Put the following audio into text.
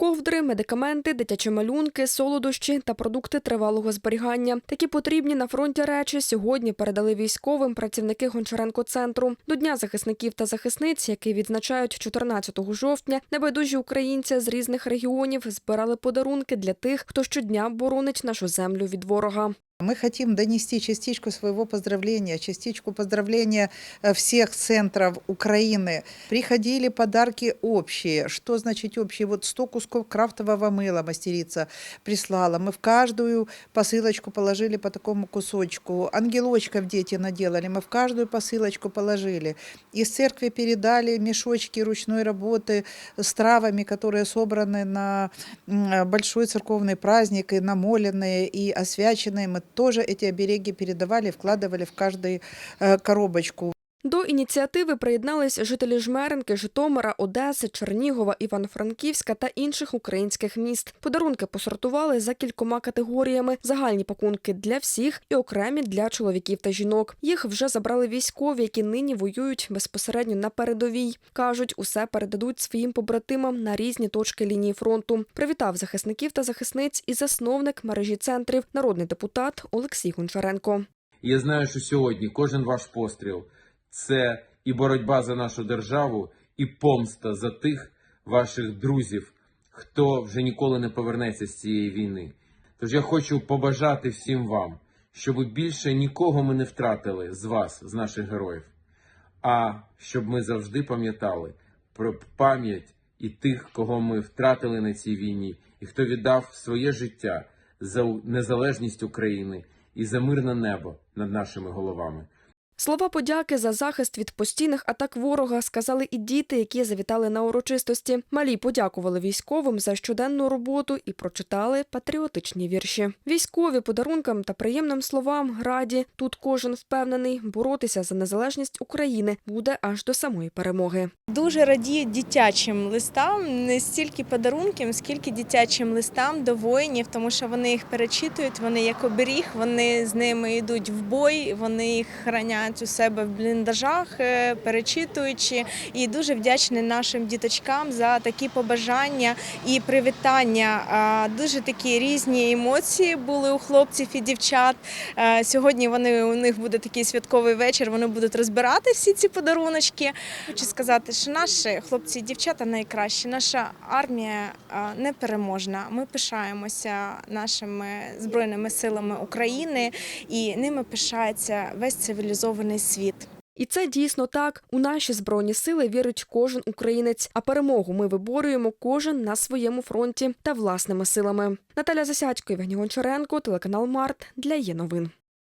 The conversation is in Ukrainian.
Ковдри, медикаменти, дитячі малюнки, солодощі та продукти тривалого зберігання. Такі потрібні на фронті речі сьогодні передали військовим працівники Гончаренко центру. До Дня захисників та захисниць, який відзначають 14 жовтня, небайдужі українці з різних регіонів збирали подарунки для тих, хто щодня боронить нашу землю від ворога. Мы хотим донести частичку своего поздравления, частичку поздравления э, всех центров Украины. Приходили подарки общие. Что значит общие? Вот 100 кусков крафтового мыла мастерица прислала. Мы в каждую посылочку положили по такому кусочку. Ангелочков дети наделали. Мы в каждую посылочку положили. Из церкви передали мешочки ручной работы с травами, которые собраны на м, большой церковный праздник, и намоленные, и освяченные. Мы тоже эти обереги передавали, вкладывали в каждую э, коробочку. До ініціативи приєднались жителі Жмеренки, Житомира, Одеси, Чернігова, Івано-Франківська та інших українських міст. Подарунки посортували за кількома категоріями: загальні пакунки для всіх і окремі для чоловіків та жінок. Їх вже забрали військові, які нині воюють безпосередньо на передовій. кажуть, усе передадуть своїм побратимам на різні точки лінії фронту. Привітав захисників та захисниць і засновник мережі центрів, народний депутат Олексій Гончаренко. Я знаю, що сьогодні кожен ваш постріл це і боротьба за нашу державу, і помста за тих ваших друзів, хто вже ніколи не повернеться з цієї війни. Тож я хочу побажати всім вам, щоб більше нікого ми не втратили з вас, з наших героїв, а щоб ми завжди пам'ятали про пам'ять і тих, кого ми втратили на цій війні, і хто віддав своє життя за незалежність України і за мирне небо над нашими головами. Слова подяки за захист від постійних атак ворога сказали і діти, які завітали на урочистості. Малі подякували військовим за щоденну роботу і прочитали патріотичні вірші. Військові подарункам та приємним словам раді. Тут кожен впевнений, боротися за незалежність України буде аж до самої перемоги. Дуже радіють дитячим листам, не стільки подарункам, скільки дитячим листам до воїнів, тому що вони їх перечитують, вони як оберіг, вони з ними йдуть в бой, вони їх хранять у себе в бліндажах, е, перечитуючи. І дуже вдячні нашим діточкам за такі побажання і привітання. Дуже такі різні емоції були у хлопців і дівчат. Е, Сьогодні вони у них буде такий святковий вечір. Вони будуть розбирати всі ці подаруночки. Хочу сказати, що наші хлопці і дівчата найкращі. Наша армія а, непереможна. Ми пишаємося нашими збройними силами України, і ними пишається весь цивілізований світ. І це дійсно так. У наші збройні сили вірить кожен українець. А перемогу ми виборюємо кожен на своєму фронті та власними силами. Наталя Засядько, Євгеній Гончаренко, телеканал Март для є новин.